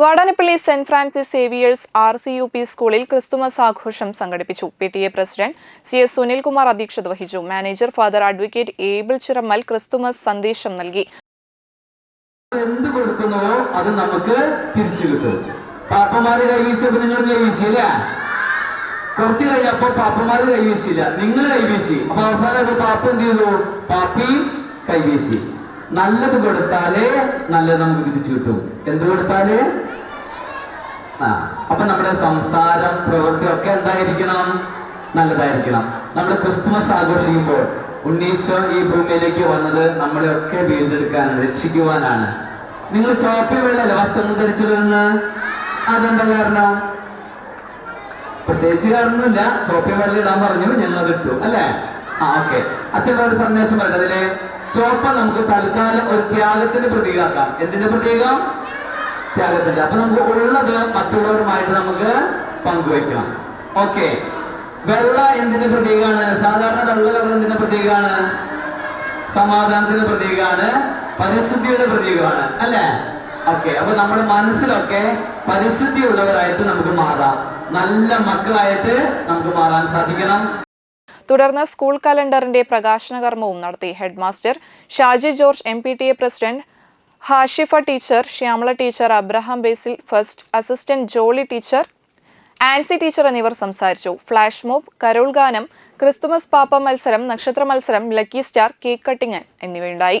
Vadanappally Saint Francis Xavier's R C U P സ്കൂളിൽ Christmas ആഘോഷം സംഘടിപ്പിച്ചു. P T A president C S Sunilkumar അധ്യക്ഷത വഹിച്ചു. Manager father advocate Abel Chirammal Christmas സന്ദേശം നൽകി. എന്ത് കൊടുക്കുന്നുവോ അത് നമുക്ക് തിരിച്ചു കിട്ടും. പാപ്പമാര് കൈവീശപ്പോ നിങ്ങൾ കൈവീശില്ല കുറച്ച് കഴിഞ്ഞപ്പോ പാപ്പമാര് കൈവീശില്ല നിങ്ങൾ കൈവീശി. അപ്പൊ അവസാനം പാപ്പ എന്ത് ചെയ്തു? പാപ്പി കൈവീശി. നല്ലത് കൊടുത്താലേ നല്ലത് നമുക്ക് തിരിച്ചു കിട്ടും. എന്ത് കൊടുത്താലേ? ആ അപ്പൊ നമ്മുടെ സംസാരം പ്രവൃത്തി ഒക്കെ എന്തായിരിക്കണം? നല്ലതായിരിക്കണം. നമ്മൾ ക്രിസ്തുമസ് ആഘോഷിക്കുമ്പോൾ ഉണ്ണീശോ ഈ ഭൂമിയിലേക്ക് വന്നത് നമ്മളെയൊക്കെ വീണ്ടെടുക്കാനാണ് രക്ഷിക്കുവാനാണ്. നിങ്ങൾ ചോപ്പി വെള്ളല്ലേ വസ്ത്രം വരുന്ന അതെന്താ കാരണം? പ്രത്യേകിച്ച് കാരണമില്ല ചോപ്പി വെള്ളം ഇടാൻ പറഞ്ഞു ഞങ്ങൾ അത് ഇട്ടു. അല്ലേ? ആ ഓക്കെ. അച്ഛൻ ഒരു സന്ദേശം വേണ്ട ചോപ്പ നമുക്ക് തൽക്കാലം ഒരു ത്യാഗത്തിന്റെ പ്രതീകാക്കാം. എന്തിന്റെ പ്രതീകം? ത്യാഗത്തിന്റെ. അപ്പൊ നമുക്ക് ഉള്ളത് മറ്റുള്ളവരുമായിട്ട് നമുക്ക് പങ്കുവയ്ക്കാം. ഓക്കെ. വെള്ള എന്തിന്റെ പ്രതീകമാണ് സാധാരണ വെള്ള കളർ എന്തിന്റെ പ്രതീകമാണ് സമാധാനത്തിന്റെ പ്രതീകമാണ് പരിശുദ്ധിയുടെ പ്രതീകമാണ് അല്ലേ? ഓക്കെ. അപ്പൊ നമ്മുടെ മനസ്സിലൊക്കെ പരിശുദ്ധി ഉള്ളവരായിട്ട് നമുക്ക് മാറാം. നല്ല മക്കളായിട്ട് നമുക്ക് മാറാൻ സാധിക്കണം. തുടർന്ന് സ്കൂൾ കലണ്ടറിന്റെ പ്രകാശന കർമ്മവും നടത്തി headmaster Shaji George M P T A president Hashifa teacher Shyamala teacher Abraham Basil first assistant Joly teacher Ancy teacher എന്നിവർ സംസാരിച്ചു. ഫ്ലാഷ് മോബ് കരോൾ ഗാനം ക്രിസ്തുമസ് പാപ്പ മത്സരം നക്ഷത്ര മത്സരം ലക്കി സ്റ്റാർ കേക്ക് കട്ടിങ് എന്നിവയുണ്ടായി.